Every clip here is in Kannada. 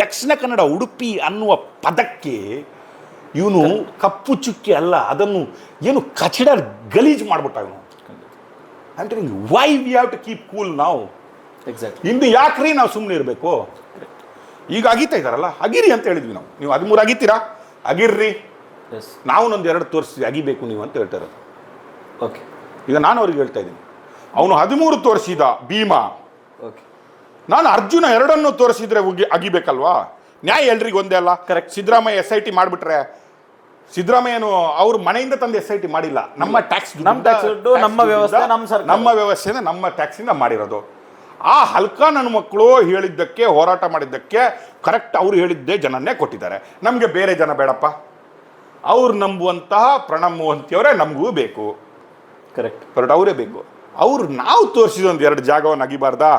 ದಕ್ಷಿಣ ಕನ್ನಡ ಉಡುಪಿ ಅನ್ನುವ ಪದಕ್ಕೆ ಇವನು ಕಪ್ಪು ಚುಕ್ಕಿ ಅಲ್ಲ ಅದನ್ನು ಏನು ಕಚಡ ಗಲೀಜು ಮಾಡ್ಬಿಟ್ಟ ಇವನು. Why we have to keep cool ನಾವು ಎಕ್ಸಾಕ್ಟ್ ಇಂದು ಯಾಕ್ರಿ ನಾವು ಸುಮ್ಮನೆ ಇರಬೇಕು? ಈಗ ಅಗೀತಾ ಇದಾರಲ್ಲ ಅಗಿರಿ ಅಂತ ಹೇಳಿದ್ವಿ ನಾವು. ನೀವು ಹದಿಮೂರು ಅಗಿತೀರಾ? ಅಗಿರ್ರಿ. ನಾವು ನಂದು ಎರಡು ತೋರಿಸಿ ಅಗಿಬೇಕು ನೀವು ಅಂತ ಹೇಳ್ತಾ ಇರೋದು. ಓಕೆ ಈಗ ನಾನು ಅವ್ರಿಗೆ ಹೇಳ್ತಾ ಇದ್ದೀನಿ. ಅವನು ಹದಿಮೂರು ತೋರಿಸಿದ ಭೀಮಾ. ಓಕೆ ನಾನು ಅರ್ಜುನ ಎರಡನ್ನು ತೋರಿಸಿದ್ರೆ ಉಗಿ ಅಗಿಬೇಕಲ್ವಾ? ನ್ಯಾಯ ಎಲ್ರಿಗೂ ಒಂದೇ ಅಲ್ಲ. Correct Siddaramaiah S I T ಮಾಡಿಬಿಟ್ರೆ ಸಿದ್ದರಾಮಯ್ಯನು ಅವ್ರ ಮನೆಯಿಂದ ತಂದು ಎಸ್ ಐ ಟಿ ಮಾಡಿಲ್ಲ. ನಮ್ಮ ಟ್ಯಾಕ್ಸ್ ನಮ್ಮ ಟ್ಯಾಕ್ಸ್ ದುಡ್ಡು, ನಮ್ಮ ವ್ಯವಸ್ಥೆ, ನಮ್ಮ ಸರ್ ನಮ್ಮ ವ್ಯವಸ್ಥೆನ ನಮ್ಮ ಟ್ಯಾಕ್ಸಿಂದ ಮಾಡಿರೋದು. ಆ ಹಲ್ಕ ನನ್ನ ಮಕ್ಕಳು ಹೇಳಿದ್ದಕ್ಕೆ ಹೋರಾಟ ಮಾಡಿದ್ದಕ್ಕೆ ಕರೆಕ್ಟ್ ಅವ್ರು ಹೇಳಿದ್ದೇ ಜನನ್ನೇ ಕೊಟ್ಟಿದ್ದಾರೆ. ನಮಗೆ ಬೇರೆ ಜನ ಬೇಡಪ್ಪ. ಅವ್ರು ನಂಬುವಂತಹ ಪ್ರಣಬ್ ಮೋಹಂತಿಯವರೇ ನಮಗೂ ಬೇಕು. ಕರೆಕ್ಟ್ ಕರೆಕ್ಟ್ ಅವರೇ ಬೇಕು. ಅವ್ರು ನಾವು ತೋರಿಸಿದ ಒಂದು ಎರಡು ಜಾಗವನ್ನು ಅಗಿಬಾರ್ದಾ?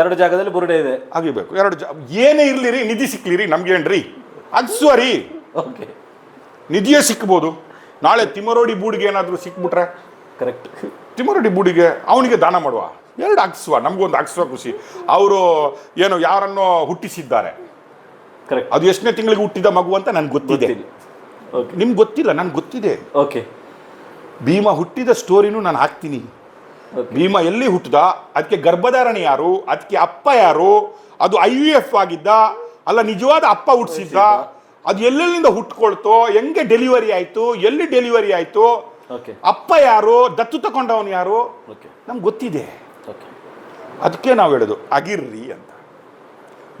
ಎರಡು ಜಾಗದಲ್ಲಿ ಬುರುಡೆ ಇದೆ. ಆಗಿರ್ಬೇಕು ಎರಡು ಜ ಏನೇ ಇರ್ಲಿರಿ ನಿಧಿ ಸಿಕ್ಲಿರಿ ನಮ್ಗೇನ್ರಿ ಅಗ್ಸುವರಿ ಓಕೆ ನಿಧಿಯೇ ಸಿಕ್ಬೋದು. ನಾಳೆ ತಿಮರೋಡಿ ಬೂಡಿಗೆ ಏನಾದರೂ ಸಿಕ್ಬಿಟ್ರೆ? ಕರೆಕ್ಟ್ ತಿಮರೋಡಿ ಬೂಡಿಗೆ ಅವನಿಗೆ ದಾನ ಮಾಡುವ. ಎರಡು ಹಾಕಿಸುವ ನಮಗೊಂದು ಹಾಕಿಸುವ ಖುಷಿ. ಅವರು ಏನು ಯಾರನ್ನೋ ಹುಟ್ಟಿಸಿದ್ದಾರೆ. ಕರೆಕ್ಟ್ ಅದು ಎಷ್ಟನೇ ತಿಂಗಳಿಗೆ ಹುಟ್ಟಿದ ಮಗು ಅಂತ ನನ್ಗೆ ಗೊತ್ತಿದೆ. ಓಕೆ ನಿಮ್ಗೆ ಗೊತ್ತಿಲ್ಲ ನನ್ಗೆ ಗೊತ್ತಿದೆ. ಓಕೆ ಭೀಮ ಹುಟ್ಟಿದ ಸ್ಟೋರಿನೂ ನಾನು ಹಾಕ್ತೀನಿ. ಭೀಮ ಎಲ್ಲಿ ಹುಟ್ಟದ? ಅದಕ್ಕೆ ಗರ್ಭಧಾರಣೆ ಯಾರು? ಅದಕ್ಕೆ ಅಪ್ಪ ಯಾರು? ಅದು ಐ ವಿ ಎಫ್ ಆಗಿದ್ದ? ಅಲ್ಲ ನಿಜವಾದ ಅಪ್ಪ ಹುಟ್ಟಿಸಿದ್ದ ಅದು ಎಲ್ಲೆಲ್ಲಿಂದ ಹುಟ್ಕೊಳ್ತೋ? ಹೆಂಗೆ ಡೆಲಿವರಿ ಆಯ್ತು? ಎಲ್ಲಿ ಡೆಲಿವರಿ ಆಯ್ತು? ಓಕೆ ಅಪ್ಪ ಯಾರು? ದತ್ತು ತಗೊಂಡವನು ಯಾರು? ಓಕೆ ನಮ್ಗೆ ಗೊತ್ತಿದೆ. ಓಕೆ ಅದಕ್ಕೆ ನಾವು ಹೇಳೋದು ಅಗಿರ್ರಿ ಅಂತ.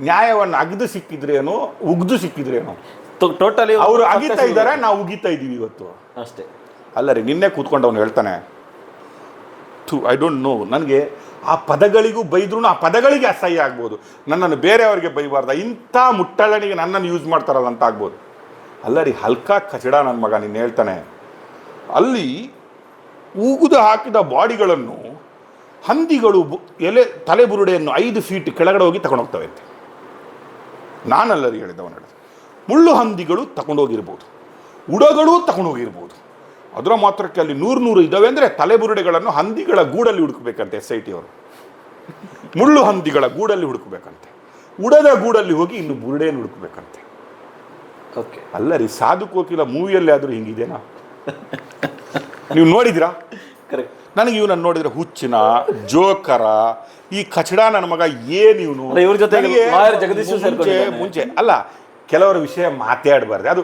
ನ್ಯಾಯವನ್ನು ಅಗ್ದು ಸಿಕ್ಕಿದ್ರೇನು ಉಗ್ದು ಸಿಕ್ಕಿದ್ರೇನು? ಟೋಟಲಿ ಅವರು ಅಗಿತಾ ಇದ್ದಾರೆ ನಾವು ಉಗಿತಾ ಇದ್ದೀವಿ ಇವತ್ತು. ಅಷ್ಟೇ. ಅಲ್ಲ ರೀ ನಿನ್ನೆ ಕೂತ್ಕೊಂಡವನು ಹೇಳ್ತಾನೆ ಥು ಐ ಡೋಂಟ್ ನೋ ನನಗೆ ಆ ಪದಗಳಿಗೂ ಬೈದ್ರೂ ಆ ಪದಗಳಿಗೆ ಅಸಹ್ಯ ಆಗ್ಬೋದು. ನನ್ನನ್ನು ಬೇರೆಯವರಿಗೆ ಬೈಬಾರ್ದ. ಇಂಥ ಮುಟ್ಟಳನಿಗೆ ನನ್ನನ್ನು ಯೂಸ್ ಮಾಡ್ತಾರಲ್ಲ ಅಂತ ಆಗ್ಬೋದು. ಅಲ್ಲ ರೀ ಹಲ್ಕಾ ಕಚಡ ನನ್ನ ಮಗ, ನೀನು ಹೇಳ್ತಾನೆ. ಅಲ್ಲಿ ಉಗಿದು ಹಾಕಿದ ಬಾಡಿಗಳನ್ನು ಹಂದಿಗಳು ಎಲೆ ತಲೆಬುರುಡೆಯನ್ನು ಐದು ಫೀಟ್ ಕೆಳಗಡೆ ಹೋಗಿ ತಗೊಂಡೋಗ್ತವೆ ಅಂತೆ ನಾನಲ್ಲರಿ ಹೇಳಿದವನ ಹೇಳಿದವನು ಹೇಳಿದ ಮುಳ್ಳು ಹಂದಿಗಳು ತಗೊಂಡೋಗಿರ್ಬೋದು ಉಡಗಳು ತಗೊಂಡೋಗಿರ್ಬೋದು ಅದರ ಮಾತ್ರಕ್ಕೆ ಅಲ್ಲಿ ನೂರು ನೂರು ಇದ್ದಾವೆ ಅಂದರೆ ತಲೆಬುರುಡೆಗಳನ್ನು ಹಂದಿಗಳ ಗೂಡಲ್ಲಿ ಹುಡುಕಬೇಕಂತೆ ಎಸ್ ಐ ಟಿ ಅವರು. ಮುಳ್ಳು ಹಂದಿಗಳ ಗೂಡಲ್ಲಿ ಹುಡುಕಬೇಕಂತೆ. ಉಡದ ಗೂಡಲ್ಲಿ ಹೋಗಿ ಇನ್ನು ಬುರುಡೆಯನ್ನು ಹುಡುಕಬೇಕಂತೆ. ಓಕೆ ಅಲ್ಲ ರೀ ಸಾಧು ಕೋಕಿಲ ಮೂವಿಯಲ್ಲಿ ಆದರೂ ಹಿಂಗಿದೆನಾ? ನೀವು ನೋಡಿದಿರಾ ಕರೆಕ್ಟ್ ನನಗೆ ಇವನನ್ನು ನೋಡಿದ್ರೆ ಹುಚ್ಚಿನ ಜೋಕರ ಈ ಕಚಡ ನನ್ನ ಮಗ ಏನು ಇವನು? ಇವ್ರ ಜೊತೆಗೆ ಮುಂಚೆ ಅಲ್ಲ ಕೆಲವರ ವಿಷಯ ಮಾತಾಡಬಾರ್ದು. ಅದು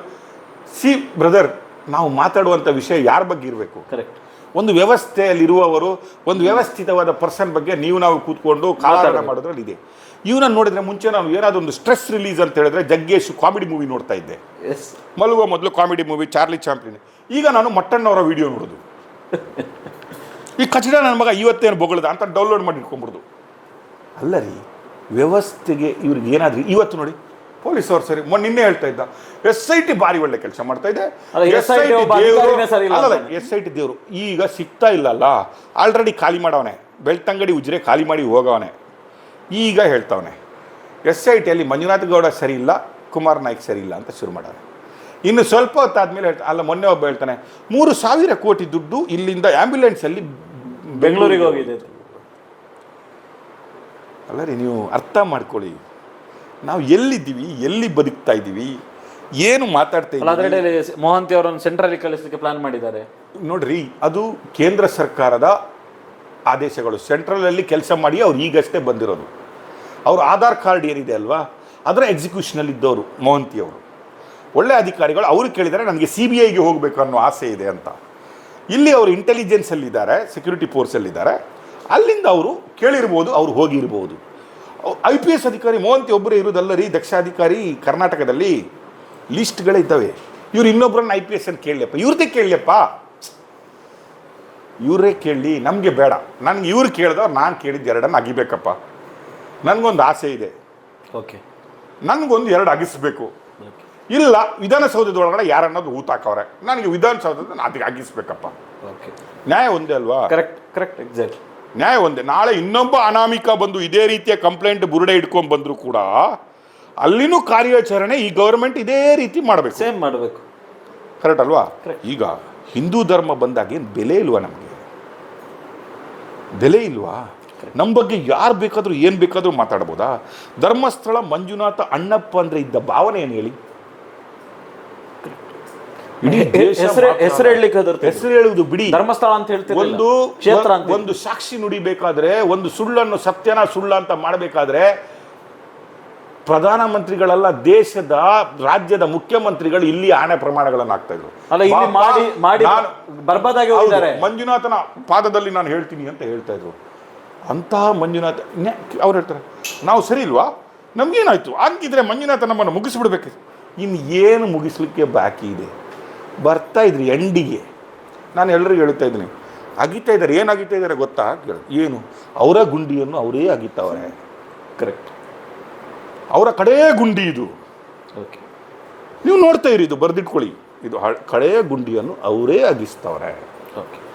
ಸಿ ಬ್ರದರ್ ನಾವು ಮಾತಾಡುವಂಥ ವಿಷಯ ಯಾರ ಬಗ್ಗೆ ಇರಬೇಕು? ಕರೆಕ್ಟ್ ಒಂದು ವ್ಯವಸ್ಥೆಯಲ್ಲಿರುವವರು ಒಂದು ವ್ಯವಸ್ಥಿತವಾದ ಪರ್ಸನ್ ಬಗ್ಗೆ ನೀವು ನಾವು ಕೂತ್ಕೊಂಡು ಕಾಲಾಟ. ಮಾಡೋದ್ರಲ್ಲಿ ಇದೆ. ಇವನನ್ನು ನೋಡಿದ್ರೆ ಮುಂಚೆ ನಾನು ಏನಾದರೂ ಒಂದು ಸ್ಟ್ರೆಸ್ ರಿಲೀಸ್ ಅಂತ ಹೇಳಿದ್ರೆ ಜಗ್ಗೇಶ್ ಕಾಮಿಡಿ ಮೂವಿ ನೋಡ್ತಾ ಇದ್ದೆ. ಎಸ್ ಮಲಗುವ ಮೊದಲು ಕಾಮಿಡಿ ಮೂವಿ ಚಾರ್ಲಿ ಚಾಂಪ್ಲಿನ್. ಈಗ ನಾನು ಮಟ್ಟಣ್ಣವರ ವಿಡಿಯೋ ನೋಡೋದು. ಈ ಕಚಡ ನನ್ನ ಮಗ ಇವತ್ತೇನು ಬೊಗಳದ ಅಂತ ಡೌನ್ಲೋಡ್ ಮಾಡಿ ಇಟ್ಕೊಂಡ್ಬಿಡ್ದು. ಅಲ್ಲ ರೀ ವ್ಯವಸ್ಥೆಗೆ ಇವ್ರಿಗೆ ಏನಾದ್ರೂ ಇವತ್ತು ನೋಡಿ ಪೊಲೀಸ್ ಅವರು ಸರಿ ಮೊನ್ನೆ ನಿನ್ನೆ ಹೇಳ್ತಾ ಇದ್ದ ಎಸ್ ಐ ಟಿ ಬಾರಿ ಒಳ್ಳೆ ಕೆಲಸ ಮಾಡ್ತಾ ಇದೆ. ಎಸ್ ಐ ಟಿ ಇಲ್ಲ ಅಂತಾನೆ. ಎಸ್ ಐ ಟಿ ದೇವರು ಈಗ ಸಿಗ್ತಾ ಇಲ್ಲಲ್ಲ ಆಲ್ರೆಡಿ ಖಾಲಿ ಮಾಡವನೆ ಬೆಳ್ತಂಗಡಿ ಉಜ್ರೆ ಖಾಲಿ ಮಾಡಿ ಹೋಗವನೆ. ಈಗ ಹೇಳ್ತಾವನೆ ಎಸ್ ಐ ಟಿಯಲ್ಲಿ ಮಂಜುನಾಥ್ ಗೌಡ ಸರಿ ಇಲ್ಲ ಕುಮಾರ್ ನಾಯ್ಕ್ ಸರಿ ಇಲ್ಲ ಅಂತ ಶುರು ಮಾಡಾರೆ ಇನ್ನು ಸ್ವಲ್ಪ ಹೊತ್ತಾದ್ಮೇಲೆ ಹೇಳ್ತಾ ಅಲ್ಲ ಮೊನ್ನೆ ಒಬ್ಬ ಹೇಳ್ತಾನೆ ಮೂರು ಸಾವಿರ ಕೋಟಿ ದುಡ್ಡು ಇಲ್ಲಿಂದ ಆ್ಯಂಬ್ಯುಲೆನ್ಸಲ್ಲಿ ಬೆಂಗಳೂರಿಗೆ ಹೋಗಿದೆ. ಅಲ್ಲ ರೀ ನೀವು ಅರ್ಥ ಮಾಡ್ಕೊಳ್ಳಿ. ನಾವು ಎಲ್ಲಿದ್ದೀವಿ ಎಲ್ಲಿ ಬದುಕ್ತಾ ಇದ್ದೀವಿ ಏನು ಮಾತಾಡ್ತಾ ಅಲ್ಲ ಇದ್ದೀವಿ ಮೋಹಂತಿ ಅವರನ್ನು ಸೆಂಟ್ರಲ್ಲಿ ಕಳಿಸಲಿಕ್ಕೆ ಪ್ಲಾನ್ ಮಾಡಿದ್ದಾರೆ. ನೋಡ್ರಿ ಅದು ಕೇಂದ್ರ ಸರ್ಕಾರದ ಆದೇಶಗಳು. ಸೆಂಟ್ರಲಲ್ಲಿ ಕೆಲಸ ಮಾಡಿ ಅವ್ರು ಈಗಷ್ಟೇ ಬಂದಿರೋದು. ಅವ್ರ ಆಧಾರ್ ಕಾರ್ಡ್ ಏನಿದೆ ಅಲ್ವಾ? ಅದರ ಎಕ್ಸಿಕ್ಯೂಷನಲ್ಲಿ ಇದ್ದವರು ಮೋಹಂತಿ ಅವರು. ಒಳ್ಳೆ ಅಧಿಕಾರಿಗಳು ಅವರು ಕೇಳಿದರೆ ನನಗೆ ಸಿ ಬಿ ಐಗೆ ಹೋಗಬೇಕು ಅನ್ನೋ ಆಸೆ ಇದೆ ಅಂತ. ಇಲ್ಲಿ ಅವರು ಇಂಟೆಲಿಜೆನ್ಸಲ್ಲಿದ್ದಾರೆ ಸೆಕ್ಯೂರಿಟಿ ಫೋರ್ಸಲ್ಲಿದ್ದಾರೆ ಅಲ್ಲಿಂದ ಅವರು ಕೇಳಿರ್ಬೋದು ಅವ್ರು ಹೋಗಿರ್ಬೋದು. ಐ ಪಿ ಎಸ್ ಅಧಿಕಾರಿ ಮೋಹಂತಿ ಒಬ್ಬರೇ ಇರೋದಲ್ಲ ರೀ ದಕ್ಷಾಧಿಕಾರಿ ಕರ್ನಾಟಕದಲ್ಲಿ ಲಿಸ್ಟ್ಗಳಿದ್ದಾವೆ ಇವ್ರು ಇನ್ನೊಬ್ಬರನ್ನ ಐ ಪಿ ಎಸ್ ಅಂತ ಕೇಳಲಿಯಪ್ಪ ಇವ್ರದ್ದೇ ಕೇಳಲಿಯಪ್ಪ ಇವರೇ ಕೇಳಲಿ ನಮಗೆ ಬೇಡ. ನನಗೆ ಇವ್ರು ಕೇಳಿದವ್ರು ನಾನು ಕೇಳಿದ್ದು ಎರಡನ್ನು ಅಗಿಬೇಕಪ್ಪ. ನನಗೊಂದು ಆಸೆ ಇದೆ. ಓಕೆ. ನನಗೊಂದು ಎರಡು ಅಗಿಸ್ಬೇಕು. ಇಲ್ಲ ವಿಧಾನಸೌಧದೊಳಗಡೆ ಯಾರನ್ನೋದು ಊತಾಕವ್ರೆ ನನಗೆ ವಿಧಾನಸೌಧದ ಅದಕ್ಕೆ ಅಗಿಸ್ಬೇಕಪ್ಪ. ಓಕೆ. ನ್ಯಾಯ ಒಂದೇ ಅಲ್ವಾ? ಕರೆಕ್ಟ್ ಕರೆಕ್ಟ್ ಎಕ್ಸಾಕ್ಟ್ ನ್ಯಾಯ ಒಂದೇ. ನಾಳೆ ಇನ್ನೊಬ್ಬ ಅನಾಮಿಕ ಬಂದು ಇದೇ ರೀತಿಯ ಕಂಪ್ಲೇಂಟ್ ಬುರುಡೆ ಇಟ್ಕೊಂಡು ಬಂದರೂ ಕೂಡ ಅಲ್ಲಿನೂ ಕಾರ್ಯಾಚರಣೆ ಈ ಗೌರ್ಮೆಂಟ್ ಇದೇ ರೀತಿ ಮಾಡಬೇಕು. ಸೇಮ್ ಮಾಡಬೇಕು. ಕರೆಕ್ಟ್ ಅಲ್ವಾ? ಈಗ ಹಿಂದೂ ಧರ್ಮ ಬಂದಾಗ ಏನು ಬೆಲೆ ಇಲ್ವಾ ನಮಗೆ? ಬೆಲೆ ಇಲ್ವಾ? ನಮ್ಮ ಬಗ್ಗೆ ಯಾರು ಬೇಕಾದರೂ ಏನು ಬೇಕಾದರೂ ಮಾತಾಡ್ಬೋದಾ? ಧರ್ಮಸ್ಥಳ ಮಂಜುನಾಥ ಅಣ್ಣಪ್ಪ ಅಂದರೆ ಇದ್ದ ಭಾವನೆ ಏನು ಹೇಳಿ? ಇಡೀ ಹೆಸರು ಹೇಳಲಿಕ್ಕೆ ಹೆಸರು ಹೇಳುವುದು ಬಿಡಿ. ಧರ್ಮಸ್ಥಳ ಅಂತ ಹೇಳ್ತೇವೆ ಒಂದು ಕ್ಷೇತ್ರ ಅಂತ ಒಂದು ಸಾಕ್ಷಿ ನುಡಿಬೇಕಾದ್ರೆ ಒಂದು ಸುಳ್ಳನ್ನು ಸತ್ಯನ ಸುಳ್ಳ ಅಂತ ಮಾಡಬೇಕಾದ್ರೆ ಪ್ರಧಾನಮಂತ್ರಿಗಳೆಲ್ಲ ದೇಶದ ರಾಜ್ಯದ ಮುಖ್ಯಮಂತ್ರಿಗಳು ಇಲ್ಲಿ ಆಣೆ ಪ್ರಮಾಣಗಳನ್ನು ಆಗ್ತಾ ಇದ್ರು ಅಲ್ಲ, ಇಲ್ಲಿ ಮಾಡಿ- ಮಾಡಿ ಬರ್ಬಾದಾಗಿ. ಮಂಜುನಾಥನ ಪಾದದಲ್ಲಿ ನಾನು ಹೇಳ್ತೀನಿ ಅಂತ ಹೇಳ್ತಾ ಇದ್ರು ಅಂತಹ ಮಂಜುನಾಥ ಅವ್ರು ಹೇಳ್ತಾರೆ ನಾವು ಸರಿ ಇಲ್ವಾ? ನಮ್ಗೇನಾಯ್ತು? ಹಂಗಿದ್ರೆ ಮಂಜುನಾಥ ನಮ್ಮನ್ನು ಮುಗಿಸ್ಬಿಡ್ಬೇಕು. ಇನ್ನು ಏನು ಮುಗಿಸ್ಲಿಕ್ಕೆ ಬಾಕಿ ಇದೆ? ಬರ್ತಾ ಇದ್ರಿ ಎಂಡಿಗೆ. ನಾನು ಎಲ್ಲರಿಗೂ ಹೇಳ್ತಾ ಇದ್ದೀನಿ ಅಗಿತಾ ಇದ್ದಾರೆ ಏನು ಅಗಿತಾ ಇದ್ದಾರೆ ಗೊತ್ತಾ? ಕೇಳಿ. ಏನು? ಅವರ ಗುಂಡಿಯನ್ನು ಅವರೇ ಅಗಿತಾವ್ರೆ. ಕರೆಕ್ಟ್ ಅವರ ಕಡೇ ಗುಂಡಿ ಇದು. ಓಕೆ ನೀವು ನೋಡ್ತಾ ಇರಿ ಇದು ಬರ್ದಿಟ್ಕೊಳ್ಳಿ. ಇದು ಕಡೆಯ ಕಡೇ ಗುಂಡಿಯನ್ನು ಅವರೇ ಅಗಿಸ್ತವ್ರೆ. ಓಕೆ